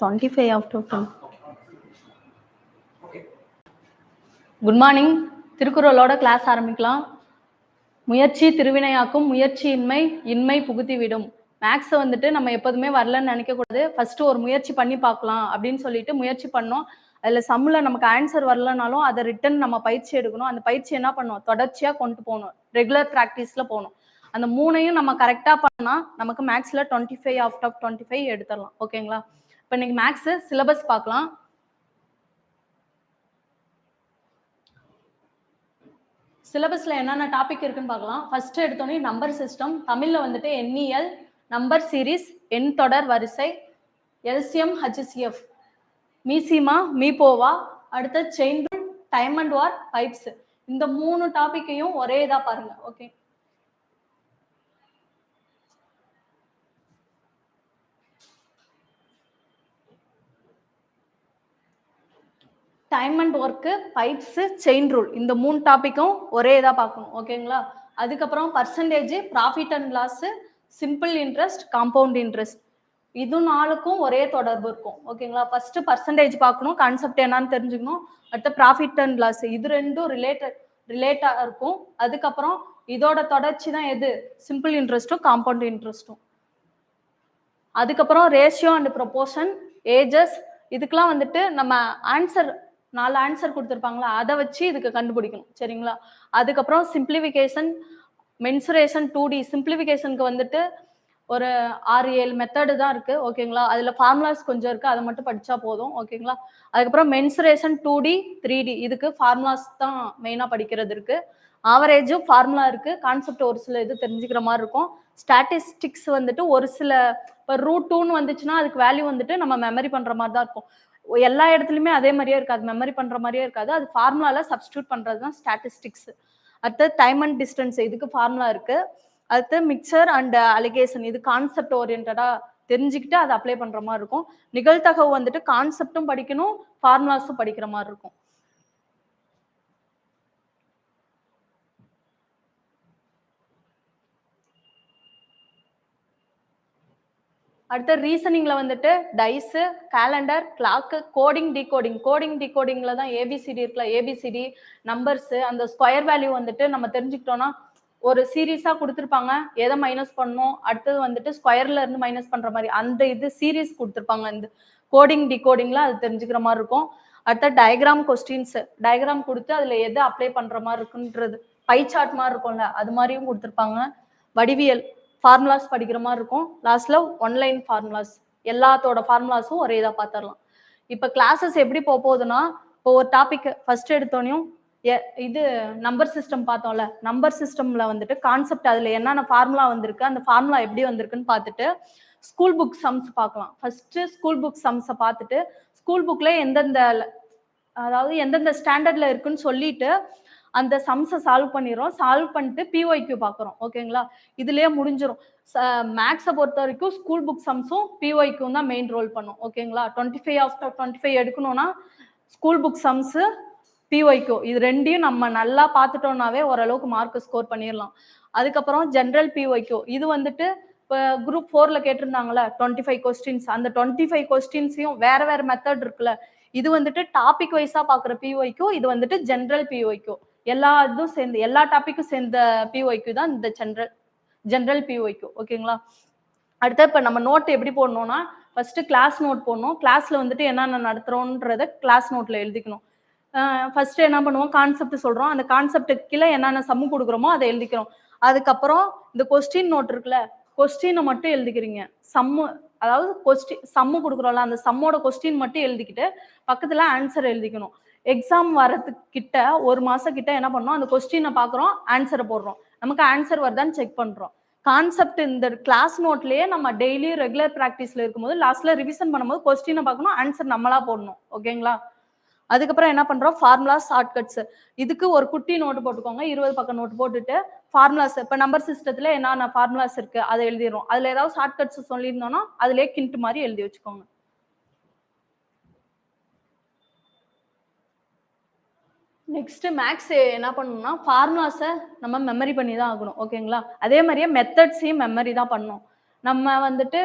25 five of 10. Good morning திருக்குறளோட class ஆரம்பிக்கலாம். முயற்சி திருவினையாக்கும் முயற்சி இன்மை இன்மை புகுத்தி விடும் மேக்ஸை வந்துட்டு நம்ம எப்போதுமே வரலன்னு நினைக்கக்கூடாது. ஃபர்ஸ்ட் ஒரு முயற்சி பண்ணி பார்க்கலாம் அப்படின்னு சொல்லிட்டு முயற்சி பண்ணோம். அதில் சம்மில் நமக்கு ஆன்சர் வரலனாலும் அதை ரிட்டன் நம்ம பயிற்சி எடுக்கணும். அந்த பயிற்சி என்ன பண்ணோம்? தொடர்ச்சியாக கொண்டு போகணும். ரெகுலர் ப்ராக்டிஸில் போகணும். அந்த மூணையும் நம்ம கரெக்டாக பண்ணால் நமக்கு மேக்ஸில் twenty five out of twenty five எடுத்துடலாம் ஓகேங்களா இப்போ இன்னைக்கு மேக்ஸு சிலபஸ் பார்க்கலாம். சிலபஸ்ல என்னென்ன டாபிக் இருக்குன்னு பார்க்கலாம். ஃபர்ஸ்ட் எடுத்தோடனே நம்பர் சிஸ்டம் தமிழ்ல வந்துட்டு என்இஎல் நம்பர் சீரிஸ் எண் தொடர் வரிசை எல்சிஎம் ஹெச்எஸ்சிஎஃப் மீசிமா மீபோவா அடுத்த செயின் டைம் அண்ட் வார் பைப்ஸ் இந்த மூணு டாபிக்கையும் ஒரே இதாக பாருங்க okay time and work pipes chain rule இந்த மூணு டாப்பிக்கும் ஒரே இதாக பார்க்கணும். ஓகேங்களா அதுக்கப்புறம் percentage profit and loss simple interest compound interest இது நாளுக்கும் ஒரே தொடர்பு இருக்கும். ஓகேங்களா ஃபர்ஸ்ட் பர்சன்டேஜ் பார்க்கணும். கான்செப்ட் என்னன்னு தெரிஞ்சுக்கணும். அடுத்த ப்ராஃபிட் அண்ட் லாஸ் இது ரெண்டும் ரிலேட்டட் ரிலேட்டாக இருக்கும். அதுக்கப்புறம் இதோட தொடர்ச்சி தான் எது? சிம்பிள் இன்ட்ரெஸ்ட்டும் காம்பவுண்ட் இன்ட்ரெஸ்ட்டும் அதுக்கப்புறம் ரேஷியோ அண்ட் ப்ரொபோர்ஷன் ஏஜஸ் இதுக்கெலாம் வந்துட்டு நம்ம ஆன்சர் நாலு ஆன்சர் கொடுத்துருப்பாங்களா? அதை வச்சு இதுக்கு கண்டுபிடிக்கணும். சரிங்களா? அதுக்கப்புறம் சிம்பிளிஃபிகேஷன் மென்சுரேஷன் டூ டி சிம்பிளிஃபிகேஷனுக்கு வந்துட்டு ஒரு ஆறு ஏழு மெத்தடு தான் இருக்கு. ஓகேங்களா? அதில் ஃபார்முலாஸ் கொஞ்சம் இருக்கு. அதை மட்டும் படிச்சா போதும். ஓகேங்களா? அதுக்கப்புறம் mensuration two D three D இதுக்கு ஃபார்முலாஸ் தான் மெயினாக படிக்கிறது இருக்கு. ஆவரேஜும் ஃபார்முலா இருக்கு. கான்செப்ட் ஒரு சில இது தெரிஞ்சுக்கிற மாதிரி இருக்கும். ஸ்டாட்டிஸ்டிக்ஸ் வந்துட்டு ஒரு சில இப்போ ரூட் டூன்னு வந்துச்சுன்னா அதுக்கு வேல்யூ வந்துட்டு நம்ம மெமரி பண்ற மாதிரி தான் இருக்கும். எல்லா இடத்துலையுமே அதே மாதிரியே இருக்காது. மெமரி பண்ற மாதிரியே இருக்காது. அது ஃபார்முலால சப்ஸ்டியூட் பண்றது தான் ஸ்டாட்டிஸ்டிக்ஸ் அடுத்து டைம் அண்ட் டிஸ்டன்ஸ் இதுக்கு ஃபார்முலா இருக்கு. அடுத்து மிக்சர் அண்ட் அலிகேஷன் இது கான்செப்ட் ஓரியன்டா தெரிஞ்சுக்கிட்டு அதை அப்ளை பண்ற மாதிரி இருக்கும். நிகழ்த்தகவு வந்துட்டு கான்செப்டும் படிக்கணும் ஃபார்முலாஸும் படிக்கிற மாதிரி இருக்கும். அடுத்த ரீசனிங்ல வந்துட்டு dice calendar clock coding decoding coding டிகோடிங்ல தான் ஏபிசிடி இருக்குல்ல. ஏபிசிடி நம்பர்ஸ் அந்த ஸ்கொயர் வேல்யூ வந்துட்டு நம்ம தெரிஞ்சுக்கிட்டோம்னா ஒரு சீரீஸா கொடுத்துருப்பாங்க. எதை மைனஸ் பண்ணணும்? அடுத்தது வந்துட்டு ஸ்கொயர்ல இருந்து மைனஸ் பண்ற மாதிரி. அந்த இது சீரீஸ் கொடுத்துருப்பாங்க. இந்த கோடிங் டிகோடிங்ல அது தெரிஞ்சுக்கிற மாதிரி இருக்கும். அடுத்த டயக்ராம் கொஸ்டின்ஸ் டயக்ராம் கொடுத்து அதுல எதை அப்ளை பண்ற மாதிரி இருக்குன்றது. பை சார்ட் மாதிரி இருக்கும்ல. அது மாதிரியும் கொடுத்துருப்பாங்க. வடிவியல். ஃபார்முலாஸ் படிக்கிற மாதிரி இருக்கும். லாஸ்ட்ல ஒன்லைன் ஃபார்முலாஸ் எல்லாத்தோட ஃபார்முலாஸும் ஒரே இதாக பார்த்துடலாம் இப்போ கிளாஸஸ் எப்படி போக போகுதுன்னா இப்போ ஒரு டாபிக் ஃபர்ஸ்ட் எடுத்தோனையும் இது நம்பர் சிஸ்டம் பார்த்தோம்ல நம்பர் சிஸ்டம்ல வந்துட்டு கான்செப்ட் அதுல என்னென்ன ஃபார்முலா வந்திருக்கு அந்த ஃபார்முலா எப்படி வந்திருக்குன்னு பார்த்துட்டு ஸ்கூல் புக் சம்ஸ் பார்க்கலாம். ஃபர்ஸ்ட் ஸ்கூல் புக் சம்ஸை பார்த்துட்டு ஸ்கூல் புக்ல எந்தெந்த அதாவது எந்தெந்த ஸ்டாண்டர்ட்ல இருக்குன்னு சொல்லிட்டு அந்த சம்ஸை சால்வ் பண்ணிடுறோம். சால்வ் பண்ணிட்டு பிஒய்க்கு பார்க்குறோம். ஓகேங்களா இதுலேயே முடிஞ்சிடும் மேக்ஸை பொறுத்த வரைக்கும் ஸ்கூல் புக் சம்ஸும் பிஒய்க்கும் தான் மெயின் ரோல் பண்ணும். ஓகேங்களா twenty five after twenty five எடுக்கணும்னா ஸ்கூல் புக் சம்ஸு பிஒய்க்கோ இது ரெண்டையும் நம்ம நல்லா பார்த்துட்டோம்னாவே ஓரளவுக்கு மார்க் ஸ்கோர் பண்ணிடலாம். அதுக்கப்புறம் ஜென்ரல் பிஒய்க்கோ இது வந்துட்டு இப்போ குரூப் ஃபோரில் கேட்டிருந்தாங்களே டுவெண்ட்டி ஃபைவ் கொஸ்டின்ஸ் அந்த டுவெண்ட்டி ஃபைவ் கொஸ்டின்ஸையும் வேற வேற மெத்தட் இருக்குல்ல. இது வந்துட்டு டாபிக் வைஸாக பார்க்குற பிஒய்க்கோ இது வந்துட்டு ஜென்ரல் பிஒய்க்கோ எல்லா இதுவும் சேர்ந்து எல்லா டாப்பிக்கும் சேர்ந்த பிஒய்க்கு தான் இந்த ஜென்ரல் ஜென்ரல் பிஒய்க்கு ஓகேங்களா அடுத்து இப்போ நம்ம நோட் எப்படி போடணும்னா ஃபர்ஸ்ட் கிளாஸ் நோட் போடணும். கிளாஸ்ல வந்துட்டு என்னென்ன நடத்துறோன்றத கிளாஸ் நோட்ல எழுதிக்கணும். ஃபர்ஸ்ட் என்ன பண்ணுவோம்? கான்செப்ட் சொல்றோம். அந்த கான்செப்டுக்கு கீழே என்னென்ன சம்மு கொடுக்குறோமோ அதை எழுதிக்கிறோம். அதுக்கப்புறம் இந்த கொஸ்டின் நோட் இருக்குல்ல கொஸ்டினை மட்டும் எழுதிக்கிறீங்க. சம்மு அதாவது கொஸ்டின் சம்மு கொடுக்குறோம்ல அந்த சம்மோட கொஸ்டின் மட்டும் எழுதிக்கிட்டு பக்கத்துல ஆன்சர் எழுதிக்கணும். எக்ஸாம் வரதுக்கு கிட்ட ஒரு மாசம் கிட்ட என்ன பண்ணோம்? அந்த கொஸ்டினை பார்க்குறோம் ஆன்சரை போடுறோம். நமக்கு ஆன்சர் வருதான்னு செக் பண்ணுறோம் கான்செப்ட் இந்த கிளாஸ் நோட்லயே நம்ம டெய்லி ரெகுலர் ப்ராக்டிஸ்ல இருக்கும்போது லாஸ்ட்ல ரிவிஷன் பண்ணும்போது கொஸ்டினை பார்க்கணும் ஆன்சர் நம்மளா போடணும். ஓகேங்களா அதுக்கப்புறம் என்ன பண்றோம்? ஃபார்முலாஸ் ஷார்ட்கட்ஸ் இதுக்கு ஒரு குட்டி நோட்டு போட்டுக்கோங்க. இருபது பக்கம் நோட்டு போட்டுட்டு ஃபார்முலாஸ் இப்போ நம்பர் சிஸ்டத்துல என்னென்ன ஃபார்முலாஸ் இருக்கு அதை எழுதிடுறோம். அதுல ஏதாவது ஷார்ட்கட்ஸ் சொல்லியிருந்தோம்னா அதுலயே கிண்ட் மாதிரி எழுதி வச்சுக்கோங்க. நெக்ஸ்ட் மேக்ஸ் என்ன பண்ணணும்னா ஃபார்முலாஸை நம்ம மெமரி பண்ணி தான் ஆகணும் ஓகேங்களா அதே மாதிரியே மெத்தட்ஸையும் மெமரி தான் பண்ணணும் நம்ம வந்துட்டு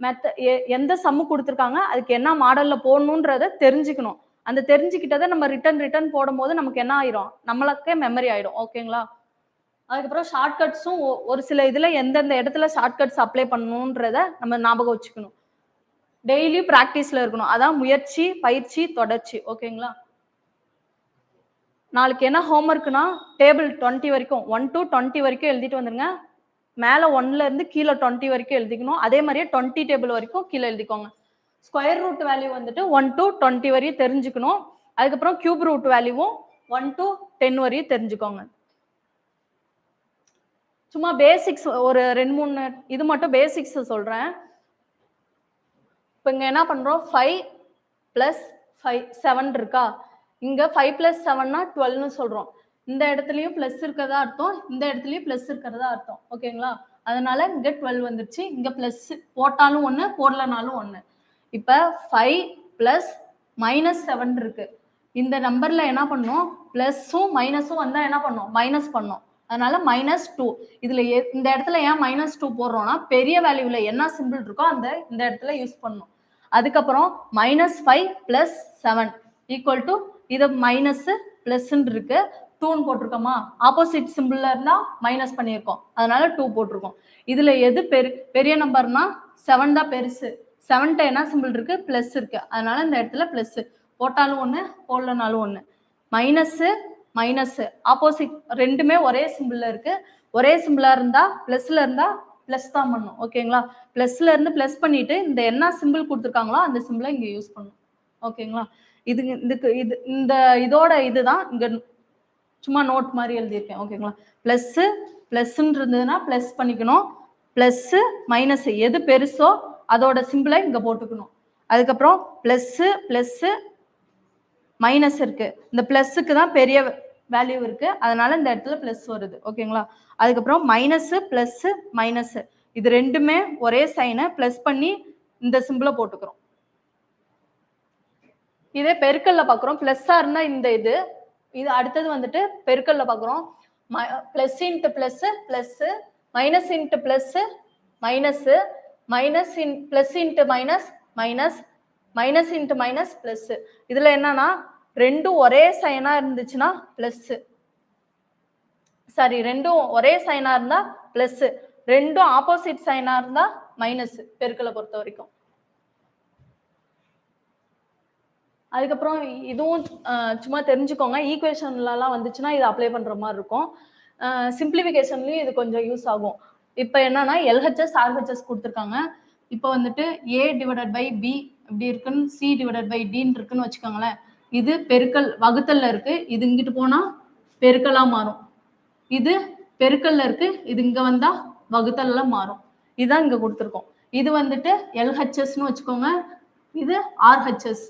மெத்த எந்த சம்மு கொடுத்துருக்காங்க அதுக்கு என்ன மாடலில் போடணுன்றத தெரிஞ்சுக்கணும். அந்த தெரிஞ்சுக்கிட்டதை நம்ம ரிட்டர்ன் ரிட்டர்ன் போடும்போது நமக்கு என்ன ஆயிரும்? நம்மளுக்கே மெமரி ஆயிடும் ஓகேங்களா அதுக்கப்புறம் ஷார்ட்கட்ஸும் ஒரு சில இதில் எந்தெந்த இடத்துல ஷார்ட்கட்ஸ் அப்ளை பண்ணணுன்றத நம்ம ஞாபகம் வச்சுக்கணும். டெய்லி ப்ராக்டிஸில் இருக்கணும். அதான் முயற்சி பயிற்சி தொடர்ச்சி ஓகேங்களா நாளைக்கு என்ன ஹோம்ஒர்க்னா டேபிள் டுவெண்ட்டி வரைக்கும் ஒன் டு டுவெண்ட்டி வரைக்கும் எழுதிட்டு வந்துருங்க. மேலே ஒன்ல இருந்து கீழே டுவெண்ட்டி வரைக்கும் எழுதிக்கணும். அதே மாதிரியே டுவெண்ட்டி டேபிள் வரைக்கும் கீழே எழுதிக்கோங்க. ஸ்கொயர் ரூட் வேல்யூ வந்துட்டு ஒன் டு டுவெண்ட்டி வரையும் தெரிஞ்சுக்கணும். அதுக்கப்புறம் கியூப் ரூட் வேல்யூவும் ஒன் டு டென் வரையும் தெரிஞ்சுக்கோங்க. சும்மா பேசிக்ஸ் ஒரு ரெண்டு மூணு இது மட்டும் பேசிக்ஸ் சொல்றேன். இப்போ இங்க என்ன பண்றோம்? ஃபைவ் பிளஸ் ஃபைவ் செவன் இருக்கா? இங்க ஃபைவ் பிளஸ் செவன்னா டுவெல்னு சொல்றோம். இந்த இடத்துலயும் பிளஸ் இருக்கிறதா அர்த்தம் இந்த இடத்துலயும் பிளஸ் இருக்கிறதா அர்த்தம். ஓகேங்களா அதனால இங்க டுவெல் வந்துருச்சு. இங்க பிளஸ் போட்டாலும் ஒண்ணு போடலனாலும் ஒண்ணு. இப்ப ஃபைவ் பிளஸ் மைனஸ் செவன் இருக்கு. இந்த நம்பர்ல என்ன பண்ணோம்? பிளஸும் மைனஸும் வந்தா என்ன பண்ணோம்? மைனஸ் பண்ணோம். அதனால மைனஸ் டூ இதுல எ- இந்த இடத்துல ஏன் மைனஸ் டூ போடுறோம்னா பெரிய வேல்யூல என்ன சிம்பிள் இருக்கோ அந்த இந்த இடத்துல யூஸ் பண்ணும். அதுக்கப்புறம் minus five plus seven equal to இதை மைனஸ் பிளஸ்ன்னு இருக்கு. டூன்னு போட்டிருக்கோமா? ஆப்போசிட் சிம்பிள்ல இருந்தா மைனஸ் பண்ணியிருக்கோம். அதனால டூ போட்டிருக்கோம். இதுல எது பெரு பெரிய நம்பர்னா செவன் தான் பெருசு. செவன்ட்ட என்ன சிம்பிள் இருக்கு? பிளஸ் இருக்கு. அதனால இந்த இடத்துல பிளஸ் போட்டாலும் ஒன்று போடலனாலும் ஒன்று மைனஸ் மைனஸ் ஆப்போசிட் ரெண்டுமே ஒரே சிம்பிள்ல இருக்கு. ஒரே சிம்பிளா இருந்தா பிளஸ்ல இருந்தா பிளஸ் தான் பண்ணும். ஓகேங்களா பிளஸ்ல இருந்து பிளஸ் பண்ணிட்டு இந்த என்ன சிம்பிள் கொடுத்துருக்காங்களோ அந்த சிம்பிளை இங்க யூஸ் பண்ணும். ஓகேங்களா இது இதுக்கு இது இந்த இதோட இதுதான் இங்க சும்மா நோட் மாதிரி எழுதியிருக்கேன். ஓகேங்களா ப்ளஸ் ப்ளஸ்ன்னு இருந்ததுன்னா ப்ளஸ் பண்ணிக்கணும். ப்ளஸ்ஸு மைனஸ் எது பெருசோ அதோட சிம்பிளை இங்கே போட்டுக்கணும். அதுக்கப்புறம் ப்ளஸ்ஸு ப்ளஸ்ஸு மைனஸ் இருக்கு. இந்த ப்ளஸ்ஸுக்கு தான் பெரிய வேல்யூ இருக்கு. அதனால இந்த இடத்துல ப்ளஸ் வருது. ஓகேங்களா அதுக்கப்புறம் மைனஸு ப்ளஸ்ஸு மைனஸ் இது ரெண்டுமே ஒரே சைனை ப்ளஸ் பண்ணி இந்த சிம்பிளை போட்டுக்கிறோம். இதே பெருக்கல்ல பார்க்குறோம் ப்ளஸ்ஸாக இருந்தால் இந்த இது இது அடுத்தது வந்துட்டு பெருக்கல்ல பார்க்குறோம் plus into plus plus minus into plus minus minus in plus into minus minus minus into minus plus இதில் என்னன்னா ரெண்டும் ஒரே சைனாக இருந்துச்சுன்னா ப்ளஸ்ஸு சாரி ரெண்டும் ஒரே சைனாக இருந்தால் ப்ளஸ்ஸு ரெண்டும் ஆப்போசிட் சைனாக இருந்தால் மைனஸ் பெருக்கலை பொறுத்த வரைக்கும். அதுக்கப்புறம் இதுவும் சும்மா தெரிஞ்சுக்கோங்க. ஈக்குவேஷன்லலாம் வந்துச்சுன்னா இது அப்ளை பண்ணுற மாதிரி இருக்கும். சிம்பிளிஃபிகேஷன்லேயும் இது கொஞ்சம் யூஸ் ஆகும். இப்போ என்னன்னா எல்ஹெச்எஸ் ஆர்ஹெச்எஸ் கொடுத்துருக்காங்க. இப்போ வந்துட்டு ஏ டிவைடட் பை பி இப்படி இருக்குன்னு சி டிவைடட் பை டின்னு இருக்குன்னு வச்சுக்கோங்களேன். இது பெருக்கல் வகுத்தல்ல இருக்கு. இது இங்கிட்டு போனா பெருக்கலா மாறும். இது பெருக்கல்ல இருக்கு. இது இங்க வந்தா வகுத்தல்ல மாறும். இதுதான் இங்க கொடுத்துருக்கோம். இது வந்துட்டு எல்ஹெச்எஸ்னு வச்சுக்கோங்க. இது ஆர்ஹெச்எஸ்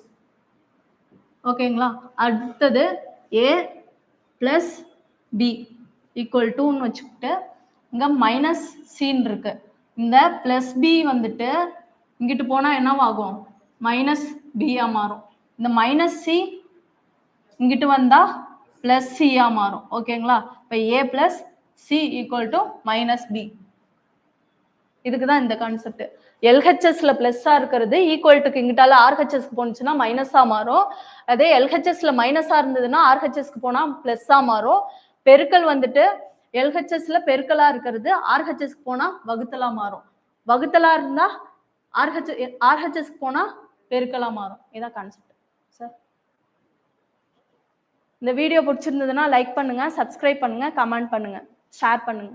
ஓகேங்களா? அடுத்தது ஏ ப்ளஸ் பி ஈக்குவல் டூன்னு வச்சுக்கிட்டு இங்கே மைனஸ் சின்னு இருக்கு. இந்த ப்ளஸ் பி வந்துட்டு இங்கிட்டு போனால் என்னவாகும்? மைனஸ் பியாக மாறும். இந்த மைனஸ் சி இங்கிட்டு வந்தால் ப்ளஸ் சியாக மாறும். ஓகேங்களா? இப்போ A plus C equal to minus B இதுக்கு தான் இந்த கான்செப்ட் எல்ஹெச்எஸ்ல பிளஸ்ஸா இருக்கிறது ஈக்குவல்ட்டுக்கு இங்கிட்டால ஆர்ஹெச்எஸ்க்கு போனுச்சுன்னா மைனஸா மாறும். அதே எல்ஹெச்எஸ்ல மைனஸா இருந்ததுன்னா ஆர்ஹெச்எஸ்க்கு போனா பிளஸ்ஸா மாறும். பெருக்கல் வந்துட்டு எல்ஹெச்எஸ்ல பெருக்கலா இருக்கிறது ஆர்ஹெச்எஸ்க்கு போனா வகுத்தலா மாறும். வகுத்தலா இருந்தா ஆர்ஹெச் ஆர்ஹெச்எஸ்க்கு போனா பெருக்கலா மாறும். இதான் கான்செப்ட் சார் இந்த வீடியோ பிடிச்சிருந்ததுன்னா லைக் பண்ணுங்க சப்ஸ்கிரைப் பண்ணுங்க கமெண்ட் பண்ணுங்க ஷேர் பண்ணுங்க.